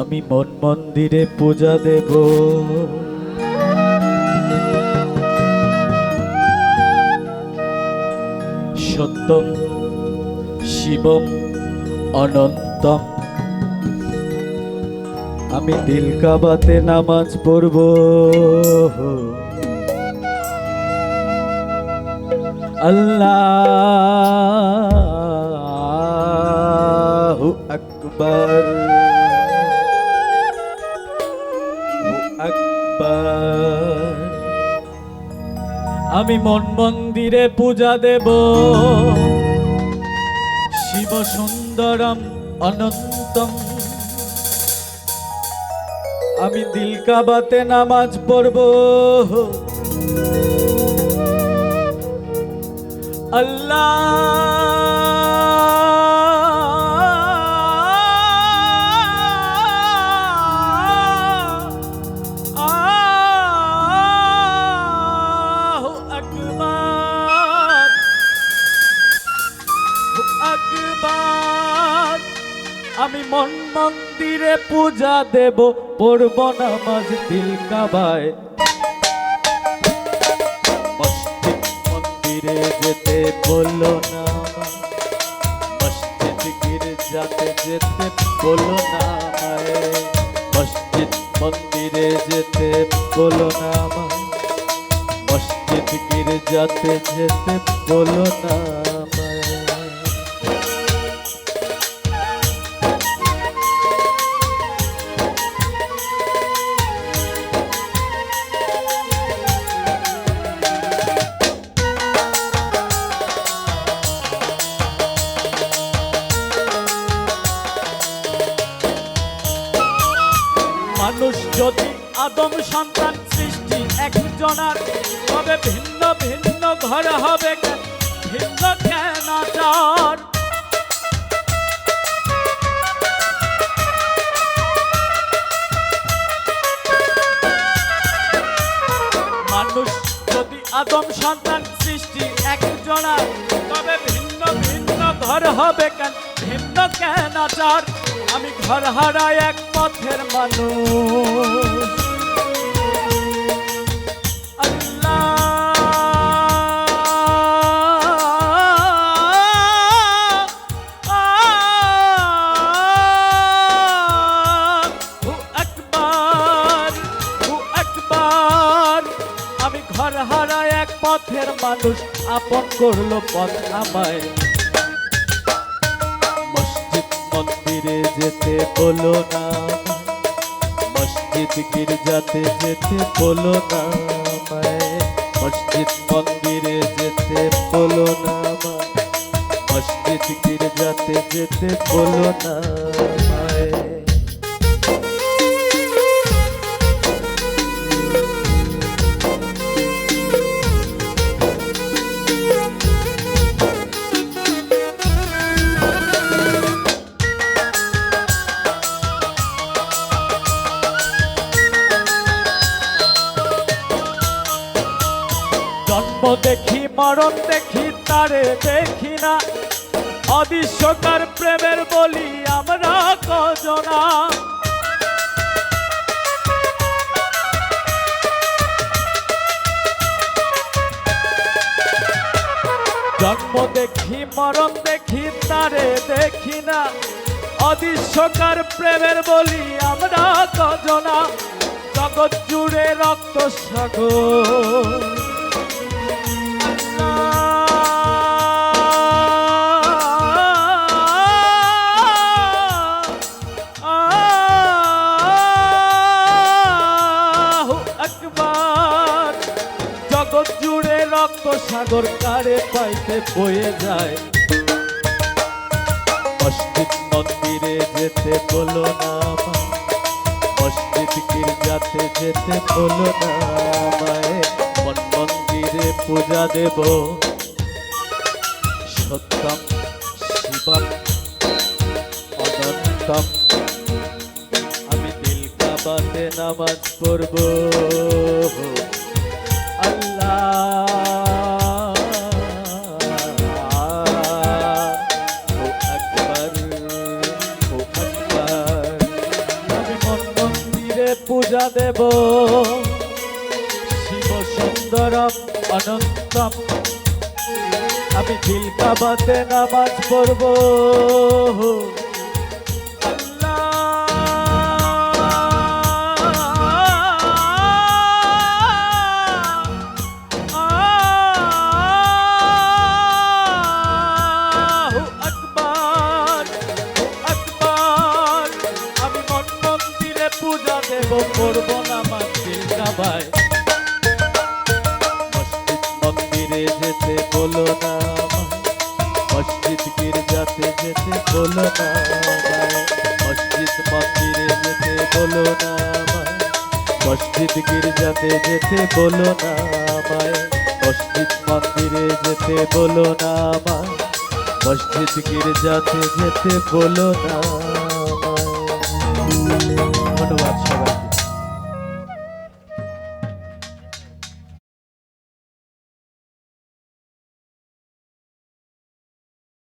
আমি মন মন্দিরে পূজা দেব। সত্যম শিবম অনন্তম। আমি দিল কাবাতে নামাজ পড়ব। আল্লাহু আমি মন মন্দিরে পূজা দেব। শিব সুন্দরম অনন্তম। আমি দিলকাবাতে নামাজ পড়ব। আল্লাহ! আকবার। আমি মন মন্দিরে পূজা দেব, পড়ব নামাজ দিল কাবায়। মসজিদ মন্দিরে যেতে বলল না। মসজিদ গির্জাতে যেতে বলো না মসজিদ মন্দিরে যেতে বলো না মসজিদ গির্জাতে যেতে বলো না যদি আদম সন্তান সৃষ্টি একজনার, তবে ভিন্ন ভিন্ন ঘর হবে ভিন্ন কেন মানুষ যদি আদম সন্তান সৃষ্টি একজনার, তবে ভিন্ন ভিন্ন ঘর হবে কেন? ভিন্ন কেন আচার? আমি ঘর হারাই এক পথের মানুষ। ঘর হারা এক পথের মানুষ। আপন করল পথ আমায়। মন্দিরে যেতে বলো না। মসজিদ গির্জাতে যেতে বলো না মসজিদ মন্দিরে যেতে বলো না মসজিদ গির্জাতে যেতে বলো না দেখি মরণ দেখি তারে দেখি না। অদৃশ্যকার প্রেমের বলি আমরা কজনা। জন্ম দেখি, মরণ দেখি, তারে দেখি না। অদৃশ্যকার প্রেমের বলি আমরা কজনা। জগৎ জুড়ে রক্ত সাগর। সাগর কারে পাইতে বয়ে যায়। মসজিদ মন্দিরে যেতে বলো না। মসজিদ গির্জাতে যেতে বলো না মন মন্দিরে পূজা দেব। সত্যম, শিবম, অনন্তম। আমি দিল কাবাতে নামাজ পড়ব। পূজা দেব। শিব সুন্দরম অনন্তম। আমি ঝিলকাবাতে নামাজ পড়ব। বলো না মসজিদ গির্জাতে যেতে বলো না মসজিদ মন্দিরে যেতে বলো না মসজিদ গির্জাতে যেতে বলো না মসজিদ মন্দিরে যেতে বলো না মসজিদ গির্জাতে যেতে বলো না